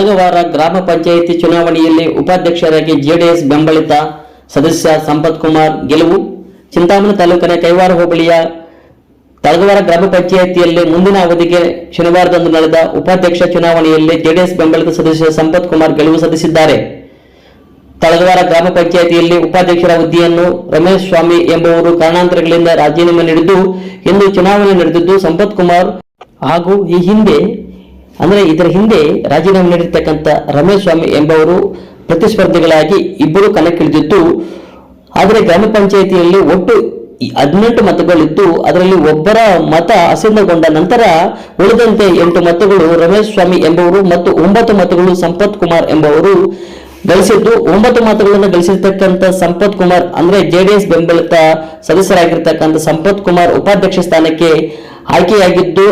ತಳಗವಾರ ಗ್ರಾಮ ಪಂಚಾಯಿತಿ ಚುನಾವಣೆಯಲ್ಲಿ ಉಪಾಧ್ಯಕ್ಷರಾಗಿ ಜೆಡಿಎಸ್ ಬೆಂಬಲಿತ ಸದಸ್ಯ ಸಂಪತ್ ಕುಮಾರ್ ಗೆಲುವು. ಚಿಂತಾಮಣಿ ತಾಲೂಕಿನ ಕೈವಾರ ಹೋಬಳಿಯ ತಳಗವಾರ ಗ್ರಾಮ ಪಂಚಾಯಿತಿಯಲ್ಲಿ ಮುಂದಿನ ಅವಧಿಗೆ ಶನಿವಾರದಂದು ನಡೆದ ಉಪಾಧ್ಯಕ್ಷ ಚುನಾವಣೆಯಲ್ಲಿ ಜೆಡಿಎಸ್ ಬೆಂಬಲಿತ ಸದಸ್ಯ ಸಂಪತ್ ಕುಮಾರ್ ಗೆಲುವು ಸಾಧಿಸಿದ್ದಾರೆ. ತಳಗವಾರ ಗ್ರಾಮ ಪಂಚಾಯಿತಿಯಲ್ಲಿ ಉಪಾಧ್ಯಕ್ಷರ ಹುದ್ದೆಯನ್ನು ರಮೇಶ್ ಸ್ವಾಮಿ ಎಂಬುವರು ಕಾರಣಾಂತರಗಳಿಂದ ರಾಜೀನಾಮೆ ನೀಡಿದ್ದು, ಇಂದು ಚುನಾವಣೆ ನಡೆದಿದ್ದು ಸಂಪತ್ ಕುಮಾರ್ ಹಾಗೂ ಈ ಹಿಂದೆ ಅಂದರೆ ಇದರ ಹಿಂದೆ ರಾಜೀನಾಮೆ ನೀಡಿರ್ತಕ್ಕಂಥ ರಮೇಶ್ ಸ್ವಾಮಿ ಎಂಬವರು ಪ್ರತಿಸ್ಪರ್ಧಿಗಳಾಗಿ ಇಬ್ಬರು ಕಣಕ್ಕಿಳಿದಿದ್ದು, ಆದರೆ ಗ್ರಾಮ ಪಂಚಾಯಿತಿಯಲ್ಲಿ ಒಟ್ಟು ಹದಿನೆಂಟು ಮತಗಳಿದ್ದು, ಅದರಲ್ಲಿ ಒಬ್ಬರ ಮತ ಅಸಿಂಧಗೊಂಡ ನಂತರ ಉಳಿದಂತೆ ಎಂಟು ಮತಗಳು ರಮೇಶ್ ಸ್ವಾಮಿ ಎಂಬವರು ಮತ್ತು ಒಂಬತ್ತು ಮತಗಳು ಸಂಪತ್ ಕುಮಾರ್ ಎಂಬವರು ಗಳಿಸಿದ್ದು, ಒಂಬತ್ತು ಮತಗಳನ್ನು ಗಳಿಸಿರ್ತಕ್ಕಂಥ ಸಂಪತ್ ಕುಮಾರ್ ಅಂದ್ರೆ ಜೆಡಿಎಸ್ ಬೆಂಬಲಿತ ಸದಸ್ಯರಾಗಿರ್ತಕ್ಕಂಥ ಸಂಪತ್ ಕುಮಾರ್ ಉಪಾಧ್ಯಕ್ಷ ಸ್ಥಾನಕ್ಕೆ ಆಯ್ಕೆಯಾಗಿದ್ದು,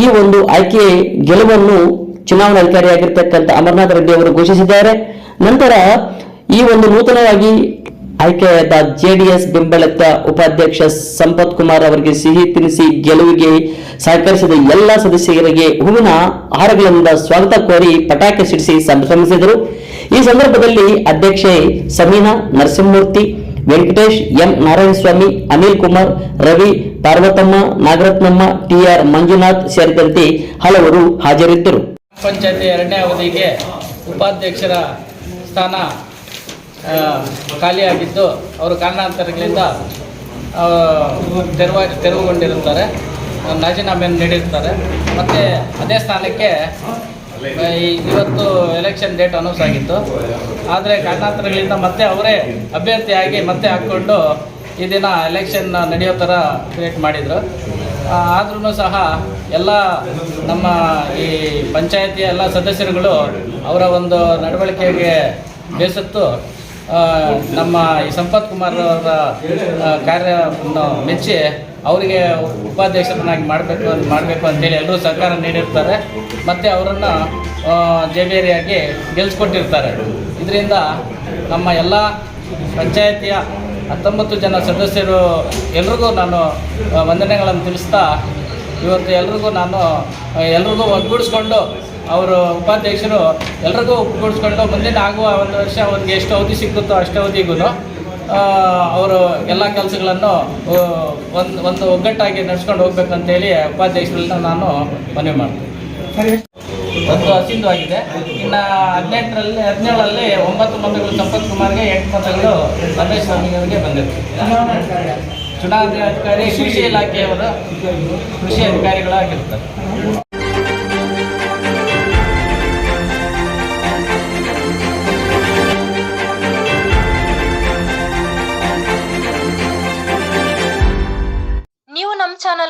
ಈ ಒಂದು ಆಯ್ಕೆ ಗೆಲುವನ್ನು ಚುನಾವಣಾಧಿಕಾರಿಯಾಗಿರ್ತಕ್ಕಂಥ ಅಮರನಾಥ ರೆಡ್ಡಿ ಅವರು ಘೋಷಿಸಿದ್ದಾರೆ. ನಂತರ ಈ ಒಂದು ನೂತನವಾಗಿ ಆಯ್ಕೆಯಾದ ಜೆಡಿಎಸ್ ಬೆಂಬಲಿತ ಉಪಾಧ್ಯಕ್ಷ ಸಂಪತ್ ಕುಮಾರ್ ಅವರಿಗೆ ಸಿಹಿ ತಿನಿಸಿ ಗೆಲುವಿಗೆ ಸಹಕರಿಸಿದ ಎಲ್ಲ ಸದಸ್ಯರಿಗೆ ಹೂವಿನ ಹಾರಗಳಿಂದ ಸ್ವಾಗತ ಕೋರಿ ಪಟಾಕಿ ಸಿಡಿಸಿ ಸಂಭ್ರಮಿಸಿದರು ಈ ಸಂದರ್ಭದಲ್ಲಿ ಅಧ್ಯಕ್ಷೆ Sameena Narasimhamurthy Venkatesh M Narayanaswamy, Anil Kumar, Ravi, Parvathamma, Nagarathnamma, T R Manjunath ಸೇರಿದಂತೆ ಹಲವರು ಹಾಜರಿದ್ದರು. ಪಂಚಾಯತಿ ಎರಡನೇ ಅವಧಿಗೆ ಉಪಾಧ್ಯಕ್ಷರ ಸ್ಥಾನ ಖಾಲಿಯಾಗಿದ್ದು ಅವರು ಕಾರಣಾಂತರಗಳಿಂದ ತೆರವಾಗಿ ತೆರವ, ತೆರವುಗೊಂಡಿರುತ್ತಾರೆ. ರಾಜೀನಾಮೆಯನ್ನು ನೀಡಿರ್ತಾರೆ ಮತ್ತು ಅದೇ ಸ್ಥಾನಕ್ಕೆ ಇವತ್ತು ಎಲೆಕ್ಷನ್ ಡೇಟ್ ಅನೌನ್ಸ್ ಆಗಿತ್ತು. ಆದರೆ ಕಾರಣಾಂತರಗಳಿಂದ ಮತ್ತೆ ಅವರೇ ಅಭ್ಯರ್ಥಿಯಾಗಿ ಮತ್ತೆ ಹಾಕ್ಕೊಂಡು ಈ ದಿನ ಎಲೆಕ್ಷನ್ ನಡೆಯೋ ಥರ ಕ್ರಿಯೇಟ್ ಮಾಡಿದರು. ಆದ್ರೂ ಸಹ ಎಲ್ಲ ನಮ್ಮ ಈ ಪಂಚಾಯತಿಯ ಎಲ್ಲ ಸದಸ್ಯರುಗಳು ಅವರ ಒಂದು ನಡವಳಿಕೆಗೆ ಬೇಸತ್ತು ನಮ್ಮ ಈ ಸಂಪತ್ ಕುಮಾರ್ ಅವರ ಕಾರ್ಯವನ್ನು ಮೆಚ್ಚಿ ಅವರಿಗೆ ಉಪಾಧ್ಯಕ್ಷರನ್ನಾಗಿ ಮಾಡಬೇಕು ಅಂತ ಮಾಡಬೇಕು ಅಂತೇಳಿ ಎಲ್ಲರೂ ಸರ್ಕಾರ ನೀಡಿರ್ತಾರೆ. ಮತ್ತು ಅವರನ್ನು ಜಬೇರಿಯಾಗಿ ಗೆಲ್ಲಿಸ್ಕೊಟ್ಟಿರ್ತಾರೆ ಇದರಿಂದ ನಮ್ಮ ಎಲ್ಲ ಪಂಚಾಯತಿಯ ಹತ್ತೊಂಬತ್ತು ಜನ ಸದಸ್ಯರು ಎಲ್ರಿಗೂ ನಾನು ವಂದನೆಗಳನ್ನು ತಿಳಿಸ್ತಾ, ಇವತ್ತು ಎಲ್ರಿಗೂ ನಾನು ಎಲ್ರಿಗೂ ಒಗ್ಗೂಡಿಸ್ಕೊಂಡು ಅವರು ಉಪಾಧ್ಯಕ್ಷರು ಎಲ್ರಿಗೂ ಒಗ್ಗೂಡಿಸ್ಕೊಂಡು ಮುಂದಿನ ಆಗುವ ಒಂದು ವರ್ಷ ಅವ್ರಿಗೆ ಎಷ್ಟು ಅವಧಿ ಸಿಕ್ಕುತ್ತೋ ಅಷ್ಟು ಅವಧಿಗೂ ಅವರು ಎಲ್ಲ ಕೆಲಸಗಳನ್ನು ಒಂದು ಒಂದು ಒಗ್ಗಟ್ಟಾಗಿ ನಡೆಸ್ಕೊಂಡು ಹೋಗ್ಬೇಕಂತ ಹೇಳಿ ಉಪಾಧ್ಯಕ್ಷರನ್ನ ನಾನು ಮನವಿ ಮಾಡ್ತೀನಿ. ಒಂದು ಅಸಿಂಧು ಆಗಿದೆ. ಇನ್ನು ಹದಿನೆಂಟರಲ್ಲಿ ಹದಿನೇಳರಲ್ಲಿ ಒಂಬತ್ತು ಮತಗಳು ಸಂಪತ್ ಕುಮಾರ್ಗೆ, ಎಂಟು ಮತಗಳು ರಮೇಶ್ ಸ್ವಾಮಿ ಅವರಿಗೆ ಬಂದಿತ್ತು. ಚುನಾವಣಾಧಿಕಾರಿ ಕೃಷಿ ಇಲಾಖೆಯವರು ಕೃಷಿ ಅಧಿಕಾರಿಗಳಾಗಿರ್ತಾರೆ.